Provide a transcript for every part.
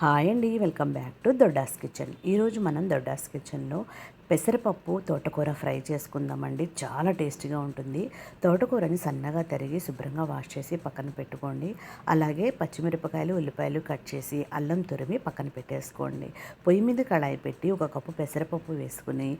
Hi అండి welcome back to Dodda's kitchen. ఈరోజు మనం దొడ్డాస్ కిచెన్లో పెసరపప్పు తోటకూర ఫ్రై చేసుకుందామండి. చాలా టేస్టీగా ఉంటుంది. తోటకూరని సన్నగా తరిగి శుభ్రంగా వాష్ చేసి పక్కన పెట్టుకోండి. అలాగే పచ్చిమిరపకాయలు ఉల్లిపాయలు కట్ చేసి అల్లం తురిమి పక్కన పెట్టేసుకోండి. పొయ్యి మీద కళాయి పెట్టి ఒక కప్పు పెసరపప్పు వేసుకుని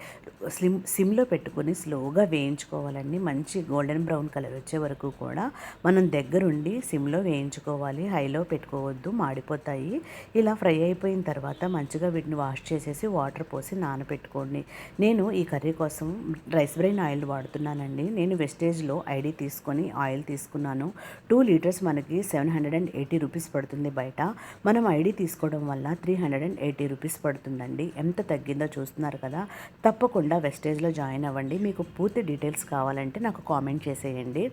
స్లిమ్ సిమ్లో పెట్టుకుని స్లోగా వేయించుకోవాలండి. మంచి గోల్డెన్ బ్రౌన్ కలర్ వచ్చే వరకు కూడా మనం దగ్గరుండి సిమ్లో వేయించుకోవాలి. హైలో పెట్టుకోవద్దు మాడిపోతాయి. ఇలా ఫ్రై అయిపోయిన తర్వాత మంచిగా వీటిని వాష్ చేసేసి వాటర్ పోసి నానబెట్టుకోండి. నేను ఈ కర్రీ కోసం రైస్ బ్రెయిన్ ఆయిల్ వాడుతున్నానండి. నేను వెస్టేజ్లో ఐడి తీసుకొని ఆయిల్ తీసుకున్నాను. టూ లీటర్స్ మనకి seven hundred and eighty rupees పడుతుంది బయట. మనం ఐడి తీసుకోవడం వల్ల three hundred and eighty rupees పడుతుందండి. ఎంత తగ్గిందో చూస్తున్నారు కదా. తప్పకుండా వెస్టేజ్లో జాయిన్ అవ్వండి. మీకు పూర్తి డీటెయిల్స్ కావాలంటే నాకు కామెంట్ చేసేయండి.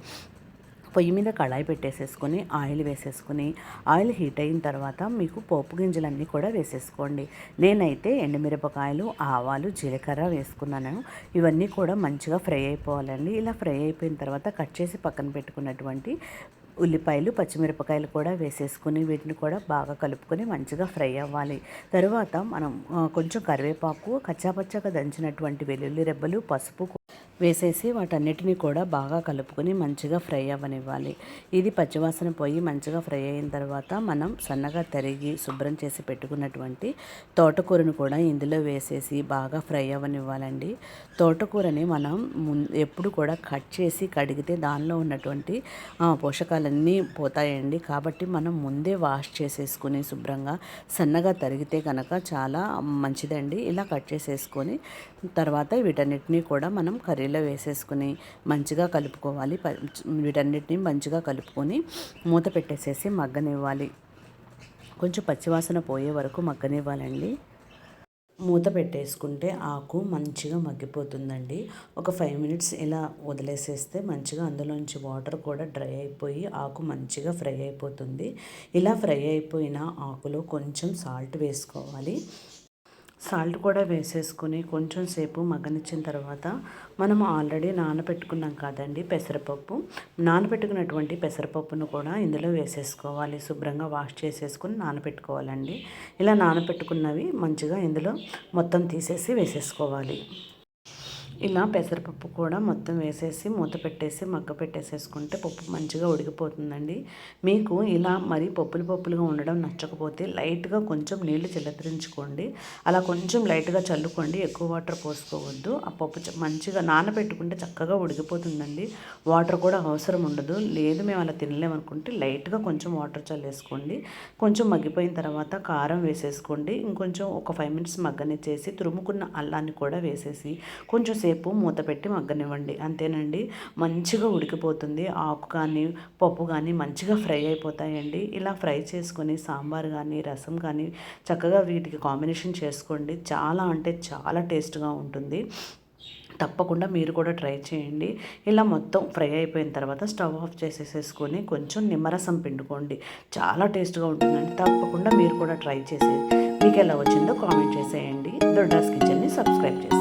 పొయ్యి మీద కళాయి పెట్టేసేసుకొని ఆయిల్ వేసేసుకొని ఆయిల్ హీట్ అయిన తర్వాత మీకు పోపు గింజలన్నీ కూడా వేసేసుకోండి. నేనైతే ఎండుమిరపకాయలు ఆవాలు జీలకర్ర వేసుకున్నాను. ఇవన్నీ కూడా మంచిగా ఫ్రై అయిపోవాలండి. ఇలా ఫ్రై అయిపోయిన తర్వాత కట్ చేసి పక్కన పెట్టుకున్నటువంటి ఉల్లిపాయలు పచ్చిమిరపకాయలు కూడా వేసేసుకుని వీటిని కూడా బాగా కలుపుకొని మంచిగా ఫ్రై అవ్వాలి. తర్వాత మనం కొంచెం కరివేపాకు కచ్చాపచ్చాగా దంచినటువంటి వెల్లుల్లి రెబ్బలు పసుపు వేసేసి వాటన్నిటిని కూడా బాగా కలుపుకొని మంచిగా ఫ్రై అవ్వనివ్వాలి. ఇది పచ్చివాసన పోయి మంచిగా ఫ్రై అయిన తర్వాత మనం సన్నగా తరిగి శుభ్రం చేసి పెట్టుకున్నటువంటి తోటకూరను కూడా ఇందులో వేసేసి బాగా ఫ్రై అవ్వనివ్వాలండి. తోటకూరని మనం ఎప్పుడు కూడా కట్ చేసి కడిగితే దానిలో ఉన్నటువంటి పోషకాలన్నీ పోతాయండి. కాబట్టి మనం ముందే వాష్ చేసేసుకుని శుభ్రంగా సన్నగా తరిగితే కనుక చాలా మంచిదండి. ఇలా కట్ చేసేసుకొని తర్వాత వీటన్నిటిని కూడా మనం కర్రీ కర్రీలో వేసేసుకుని మంచిగా కలుపుకోవాలి. వీటన్నిటిని మంచిగా కలుపుకొని మూత పెట్టేసేసి మగ్గనివ్వాలి. కొంచెం పచ్చివాసన పోయే వరకు మగ్గనివ్వాలండి. మూత పెట్టేసుకుంటే ఆకు మంచిగా మగ్గిపోతుందండి. ఒక ఫైవ్ మినిట్స్ ఇలా వదిలేసేస్తే మంచిగా అందులోంచి వాటర్ కూడా డ్రై అయిపోయి ఆకు మంచిగా ఫ్రై అయిపోతుంది. ఇలా ఫ్రై అయిపోయిన ఆకులో కొంచెం సాల్ట్ వేసుకోవాలి. సాల్ట్ కూడా వేసేసుకుని కొంచెం సేపు మగ్గనిచ్చిన తర్వాత మనం ఆల్రెడీ నానబెట్టుకున్నాం కాదండి పెసరపప్పు. నానబెట్టుకున్నటువంటి పెసరపప్పును కూడా ఇందులో వేసేసుకోవాలి. శుభ్రంగా వాష్ చేసేసుకుని నానబెట్టుకోవాలండి. ఇలా నానబెట్టుకున్నవి మంచిగా ఇందులో మొత్తం తీసేసి వేసేసుకోవాలి. ఇలా పెసరపప్పు కూడా మొత్తం వేసేసి మూత పెట్టేసి మగ్గ పెట్టేసేసుకుంటే పప్పు మంచిగా ఉడికిపోతుందండి. మీకు ఇలా మరి పప్పులు పప్పులుగా ఉండడం నచ్చకపోతే లైట్గా కొంచెం నీళ్ళు చిల్లతరించుకోండి అలా కొంచెం లైట్గా చల్లుకోండి. ఎక్కువ వాటర్ పోసుకోవద్దు. ఆ పప్పు మంచిగా నానబెట్టుకుంటే చక్కగా ఉడికిపోతుందండి. వాటర్ కూడా అవసరం ఉండదు. లేదు మేము అలా తినలేమనుకుంటే లైట్గా కొంచెం వాటర్ చల్లేసుకోండి. కొంచెం మగ్గిపోయిన తర్వాత కారం వేసేసుకోండి. ఇంకొంచెం ఒక ఫైవ్ మినిట్స్ మగ్గనిచ్చేసి తురుముకున్న అల్లాన్ని కూడా వేసేసి కొంచెం సేపు మూత పెట్టి మగ్గనివ్వండి. అంతేనండి. మంచిగా ఉడికిపోతుంది. ఆకు కానీ పప్పు కానీ మంచిగా ఫ్రై అయిపోతాయండి. ఇలా ఫ్రై చేసుకొని సాంబార్ కానీ రసం కానీ చక్కగా వీటికి కాంబినేషన్ చేసుకోండి. చాలా అంటే చాలా టేస్ట్గా ఉంటుంది. తప్పకుండా మీరు కూడా ట్రై చేయండి. ఇలా మొత్తం ఫ్రై అయిపోయిన తర్వాత స్టవ్ ఆఫ్ చేసేసేసుకొని కొంచెం నిమ్మరసం పిండుకోండి. చాలా టేస్ట్గా ఉంటుందండి. తప్పకుండా మీరు కూడా ట్రై చేసేది మీకు ఎలా వచ్చిందో కామెంట్ చేసేయండి. దొడ్డాస్ కిచెన్ని సబ్స్క్రైబ్ చేసి